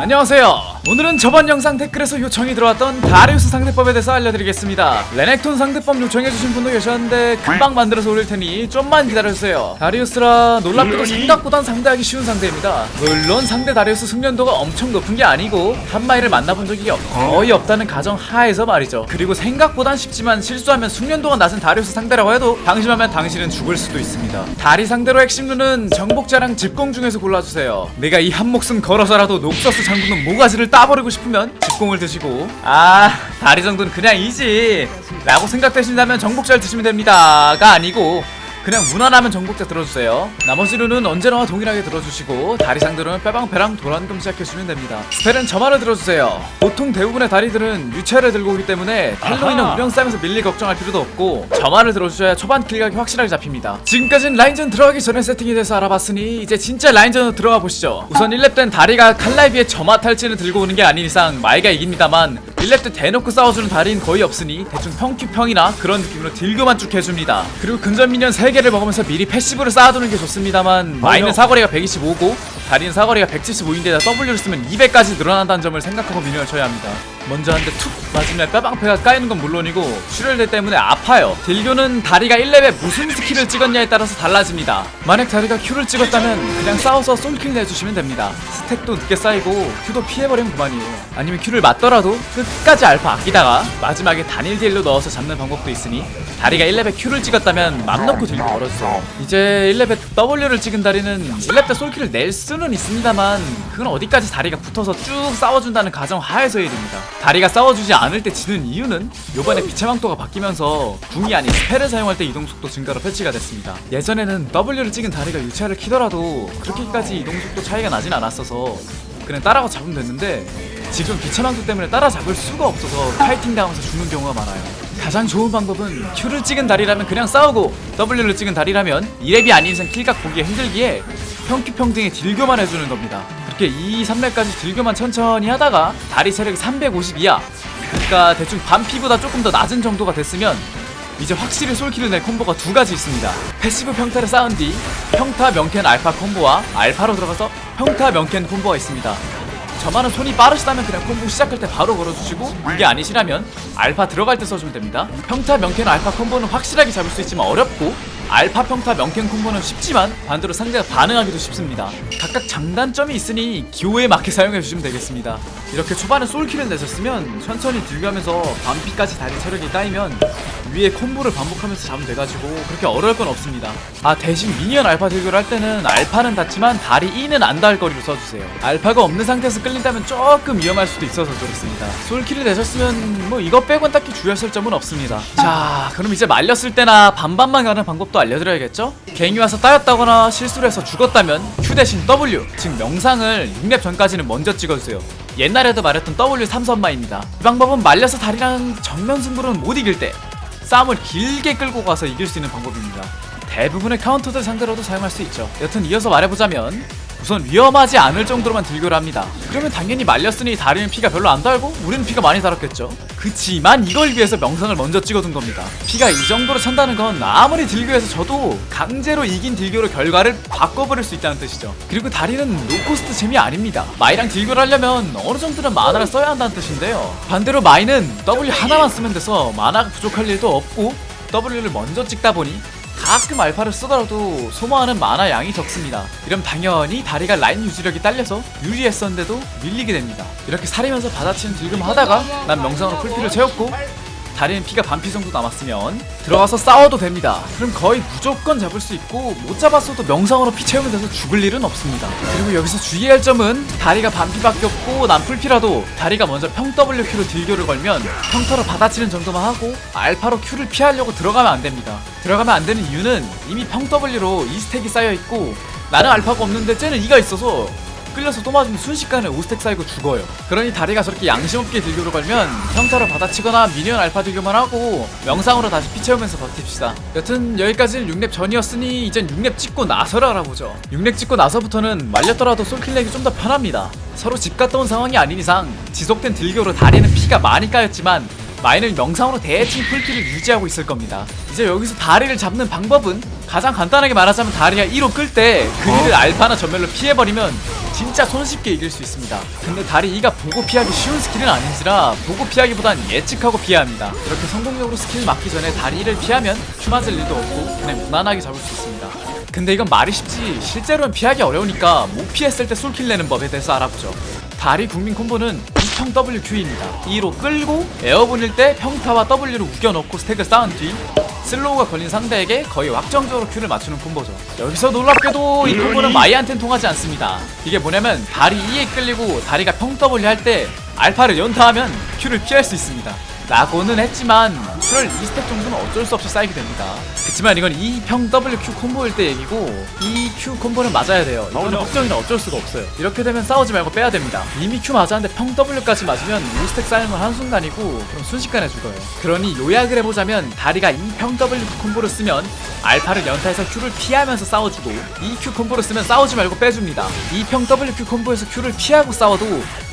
안녕하세요. 오늘은 저번 영상 댓글에서 요청이 들어왔던 다리우스 상대법에 대해서 알려드리겠습니다. 레넥톤 상대법 요청해주신 분도 계셨는데 금방 만들어서 올릴 테니 좀만 기다려주세요. 다리우스라 놀랍게도 생각보단 상대하기 쉬운 상대입니다. 물론 상대 다리우스 숙련도가 엄청 높은 게 아니고 한 마리를 만나본 적이 거의 없다는 가정 하에서 말이죠. 그리고 생각보단 쉽지만 실수하면 숙련도가 낮은 다리우스 상대라고 해도 방심하면 당신은 죽을 수도 있습니다. 다리 상대로 핵심루는 정복자랑 집공 중에서 골라주세요. 내가 이 한 목숨 걸어서라도 녹서스 장군은 모가지를 따버리고 싶으면 집공을 드시고. 아 다리 정도는 그냥 이지. 라고 생각되신다면 정복자를 드시면 됩니다가 아니고 그냥 무난하면 정복자 들어주세요. 나머지로는 언제나 동일하게 들어주시고 다리 상대로는 빼방패랑 도란금 시작해주면 됩니다. 스펠은 저만을 들어주세요. 보통 대부분의 다리들은 유체를 들고 오기 때문에 텔로이는 우령 싸면서 밀리 걱정할 필요도 없고 저만을 들어주셔야 초반 킬각이 확실하게 잡힙니다. 지금까지는 라인전 들어가기 전에 세팅이 돼서 알아봤으니 이제 진짜 라인전으로 들어가 보시죠. 우선 1렙 땐 다리가 칼라이비의 점화 탈진을 들고 오는 게 아닌 이상 마이가 이깁니다만 1렙 때 대놓고 싸워주는 다리는 거의 없으니 대충 평큐평이나 그런 느낌으로 딜교만 쭉 해줍니다. 그리고 근접 미니언 3개를 먹으면서 미리 패시브를 쌓아두는 게 좋습니다만 마이는 사거리가 125고 다리는 사거리가 175인데 W를 쓰면 200까지 늘어난다는 점을 생각하고 미니언을 쳐야 합니다. 먼저 한 대 툭 맞으면 빼방패가 까이는 건 물론이고 출혈대 때문에 아파요. 딜교는 다리가 1렙에 무슨 스킬을 찍었냐에 따라서 달라집니다. 만약 다리가 Q를 찍었다면 그냥 싸워서 솔킬 내주시면 됩니다 스택도 늦게 쌓이고 Q도 피해버리면 그만이에요. 아니면 Q를 맞더라도 끝까지 알파 아끼다가 마지막에 단일 딜로 넣어서 잡는 방법도 있으니 다리가 1렙에 Q를 찍었다면 맘 놓고 딜교 걸어주세요 이제 1렙에 W를 찍은 다리는 1렙 때 솔킬을 낼 수는 있습니다만 그건 어디까지 다리가 붙어서 쭉 싸워준다는 가정 하에서의 일입니다. 다리가 싸워주지 않을 때 지는 이유는 요번에 빛의 망토가 바뀌면서 궁이 아닌 스펠을 사용할 때 이동속도 증가로 패치가 됐습니다. 예전에는 W를 찍은 다리가 유체를 키더라도 그렇게까지 이동속도 차이가 나진 않았어서 그냥 따라가 잡으면 됐는데 지금 망토 때문에 따라잡을 수가 없어서 파이팅 당하면서 죽는 경우가 많아요. 가장 좋은 방법은 Q를 찍은 다리라면 그냥 싸우고 W를 찍은 다리라면 2렙이 아닌 이상 킬각 보기에 힘들기에 평큐 평등에 딜교만 해주는 겁니다. 그렇게 2, 3렙까지 딜교만 천천히 하다가 다리 체력이 350 이하 그러니까 대충 반피보다 조금 더 낮은 정도가 됐으면 이제 확실히 솔킬을 낼 콤보가 두 가지 있습니다. 패시브 평타를 쌓은 뒤 평타 명캔 알파 콤보와 알파로 들어가서 평타 명캔 콤보가 있습니다. 저만은 손이 빠르시다면 그냥 콤보 시작할 때 바로 걸어주시고 이게 아니시라면 알파 들어갈 때 써주면 됩니다. 평타 명캔 알파 콤보는 확실하게 잡을 수 있지만 어렵고 알파 평타 명캔 콤보는 쉽지만 반대로 상대가 반응하기도 쉽습니다. 각각 장단점이 있으니 기호에 맞게 사용해 주시면 되겠습니다. 이렇게 초반에 솔킬을 내셨으면 천천히 딜가면서 반피까지 다리 체력이 쌓이면 위에 콤보를 반복하면서 잡으면 돼가지고 그렇게 어려울 건 없습니다. 아 대신 미니언 알파 딜교를 할 때는 알파는 닿지만 다리 E는 안 닿을 거리로 써주세요. 알파가 없는 상태에서 끌린다면 조금 위험할 수도 있어서 그렇습니다. 솔킬을 내셨으면 뭐 이것 빼곤 딱히 주의하실 점은 없습니다. 자 그럼 이제 말렸을 때나 반반만 가는 방법도 알려드려야겠죠? 갱이 와서 따였다거나 실수를 해서 죽었다면 Q 대신 W 즉 명상을 6렙 전까지는 먼저 찍어주세요. 옛날에도 말했던 W 3선마입니다. 이 방법은 말려서 다리랑 정면 승부는 못 이길 때 싸움을 길게 끌고 가서 이길 수 있는 방법입니다. 대부분의 카운터들 상대로도 사용할 수 있죠. 여튼 이어서 말해보자면 우선 위험하지 않을 정도로만 딜교를 합니다. 그러면 당연히 말렸으니 다리는 피가 별로 안 달고 우리는 피가 많이 달았겠죠. 그치만 이걸 위해서 명상을 먼저 찍어둔 겁니다. 피가 이 정도로 찬다는 건 아무리 딜교해서 저도 강제로 이긴 딜교로 결과를 바꿔버릴 수 있다는 뜻이죠. 그리고 다리는 노코스트 재미 아닙니다. 마이랑 딜교를 하려면 어느 정도는 마나를 써야 한다는 뜻인데요. 반대로 마이는 W 하나만 쓰면 돼서 마나가 부족할 일도 없고 W를 먼저 찍다 보니 가끔 알파를 쓰더라도 소모하는 마나 양이 적습니다. 이럼 당연히 다리가 라인 유지력이 딸려서 유리했었는데도 밀리게 됩니다. 이렇게 사리면서 받아치는 딜금 하다가 난 명상으로 풀피를 채웠고 다리는 피가 반피 정도 남았으면 들어가서 싸워도 됩니다. 그럼 거의 무조건 잡을 수 있고 못 잡았어도 명상으로 피 채우면 돼서 죽을 일은 없습니다. 그리고 여기서 주의할 점은 다리가 반피밖에 없고 난 풀피라도 다리가 먼저 평 WQ로 딜교를 걸면 평타로 받아치는 정도만 하고 알파로 Q를 피하려고 들어가면 안 됩니다. 들어가면 안 되는 이유는 이미 평 W로 2스택이 쌓여 있고 나는 알파가 없는데 쟤는 2가 있어서 끌려서 또 맞으면 순식간에 5스택 쌓이고 죽어요. 그러니 다리가 저렇게 양심 없게 딜교를 걸면 평타로 받아치거나 미니언 알파 딜교만 하고 명상으로 다시 피 채우면서 버팁시다. 여튼 여기까지는 6렙 전이었으니 이젠 6렙 찍고 나서를 알아보죠. 6렙 찍고 나서부터는 말렸더라도 솔킬 내기 좀더 편합니다. 서로 집 갔다 온 상황이 아닌 이상 지속된 딜교로 다리는 피가 많이 까였지만 마이는 명상으로 대충 풀키를 유지하고 있을 겁니다. 이제 여기서 다리를 잡는 방법은 가장 간단하게 말하자면 다리가 1호 끌 때 그리를 알파나 전멸로 피해버리면 진짜 손쉽게 이길 수 있습니다. 근데 다리 2가 보고 피하기 쉬운 스킬은 아닌지라 보고 피하기보단 예측하고 피해야 합니다. 이렇게 성공적으로 스킬 맞기 전에 다리 2를 피하면 큐 맞을 일도 없고 그냥 무난하게 잡을 수 있습니다. 근데 이건 말이 쉽지 실제로는 피하기 어려우니까 못 피했을 때 솔킬 내는 법에 대해서 알아보죠. 다리 국민 콤보는 이 평 WQ입니다. 2로 끌고 에어본일 때 평타와 W를 우겨넣고 스택을 쌓은 뒤 슬로우가 걸린 상대에게 거의 확정적으로 큐를 맞추는 콤보죠. 여기서 놀랍게도 이 콤보는 마이한테는 통하지 않습니다. 이게 뭐냐면 다리 2에 끌리고 다리가 평 W 할 때 알파를 연타하면 큐를 피할 수 있습니다. 라고는 했지만 큐를 2스택 정도는 어쩔 수 없이 쌓이게 됩니다. 그치만 이건 2평 WQ 콤보일 때 얘기고 이 Q 콤보는 맞아야 돼요. 이거는 확정이라 어쩔 수가 없어요. 이렇게 되면 싸우지 말고 빼야 됩니다. 이미 Q 맞았는데 평 W까지 맞으면 5스택 쌓이는 건 한순간이고 그럼 순식간에 죽어요. 그러니 요약을 해보자면 다리가 2평 W 콤보를 쓰면 알파를 연타해서 Q를 피하면서 싸워주고 2Q 콤보를 쓰면 싸우지 말고 빼줍니다. 2평 WQ 콤보에서 Q를 피하고 싸워도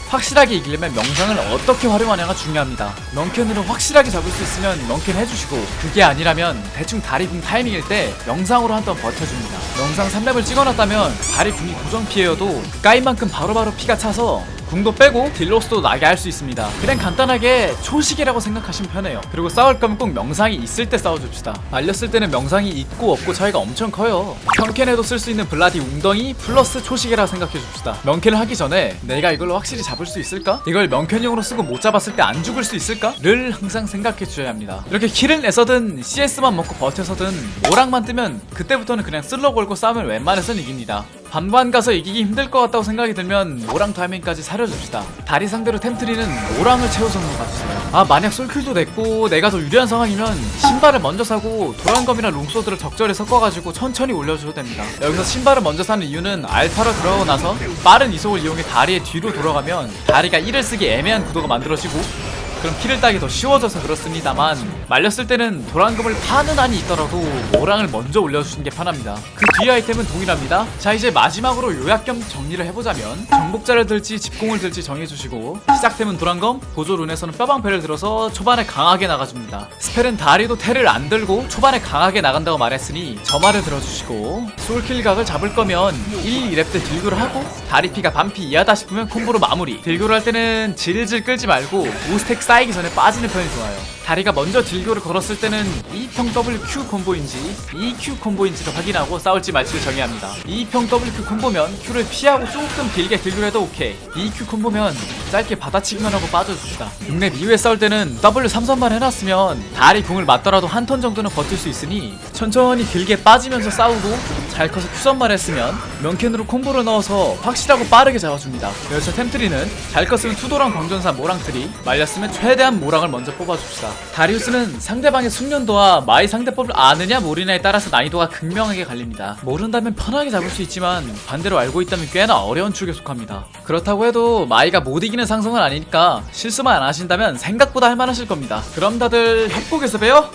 확실하게 이기려면 명상을 어떻게 활용하냐가 중요합니다. 런캔으로 확실하게 잡을 수 있으면 런캔 해주시고 그게 아니라면 대충 다리 궁 타이밍일 때 명상으로 한번 버텨줍니다. 명상 3렙을 찍어놨다면 다리 궁이 고정 피해여도 까인 만큼 바로바로 피가 차서 궁도 빼고 딜로스도 나게 할 수 있습니다. 그냥 간단하게 초식이라고 생각하시면 편해요. 그리고 싸울 거면 꼭 명상이 있을 때 싸워줍시다. 말렸을 때는 명상이 있고 없고 차이가 엄청 커요. 평캔에도 쓸 수 있는 블라디 웅덩이 플러스 초식이라 생각해줍시다. 명캔을 하기 전에 내가 이걸로 확실히 잡을 수 있을까? 이걸 명캔용으로 쓰고 못 잡았을 때 안 죽을 수 있을까? 를 항상 생각해 주셔야 합니다. 이렇게 킬을 내서든 CS만 먹고 버텨서든 모락만 뜨면 그때부터는 그냥 쓸러 걸고 싸우면 웬만해선 이깁니다. 반반 가서 이기기 힘들 것 같다고 생각이 들면 모랑 타이밍까지 사려줍시다. 다리 상대로 템트리는 모랑을 채워서 가주세요. 아 만약 솔킬도 냈고 내가 더 유리한 상황이면 신발을 먼저 사고 도란검이나 롱소드를 적절히 섞어가지고 천천히 올려줘도 됩니다. 여기서 신발을 먼저 사는 이유는 알파로 들어가고 나서 빠른 이속을 이용해 다리의 뒤로 돌아가면 다리가 1을 쓰기 애매한 구도가 만들어지고 그럼 키를 따기 더 쉬워져서 그렇습니다만 말렸을 때는 도란금을 파는 한이 있더라도 모랑을 먼저 올려주시는 게 편합니다. 그 뒤에 아이템은 동일합니다. 자 이제 마지막으로 요약 겸 정리를 해보자면 정복자를 들지 집공을 들지 정해주시고 시작템은 도란검, 보조 룬에서는 뼈방패를 들어서 초반에 강하게 나가줍니다. 스펠은 다리도 테를 안 들고 초반에 강하게 나간다고 말했으니 점화를 들어주시고 솔킬각을 잡을 거면 1, 2렙 때 딜교를 하고 다리 피가 반피 이하다 싶으면 콤보로 마무리 딜교를 할 때는 질질 끌지 말고 5스택 쌓이기 전에 빠지는 편이 좋아요. 다리가 먼저 딜교를 걸었을 때는 2평 WQ 콤보인지 2Q 콤보인지를 확인하고 싸울지 말지를 정해야 합니다. 2평 WQ 콤보면 Q를 피하고 조금 길게 딜교를 해도 오케이. 2Q 콤보면 짧게 받아치기만 하고 빠져줍시다. 6렙 이후에 싸울 때는 W 3선만 해놨으면 다리 궁을 맞더라도 한 턴 정도는 버틸 수 있으니 천천히 길게 빠지면서 싸우고 잘 커서 Q선만 했으면 명캔으로 콤보를 넣어서 확실하고 빠르게 잡아줍니다. 여기서 템트리는 잘 컸으면 투도랑 광전사 모랑트리 말렸으면 최대한 모랑을 먼저 뽑아줍시다. 다리우스는 상대방의 숙련도와 마이 상대법을 아느냐 모르냐에 따라서 난이도가 극명하게 갈립니다. 모른다면 편하게 잡을 수 있지만 반대로 알고 있다면 꽤나 어려운 축에 속합니다. 그렇다고 해도 마이가 못 이기는 상성은 아니니까 실수만 안 하신다면 생각보다 할만하실 겁니다. 그럼 다들 협곡에서 봬요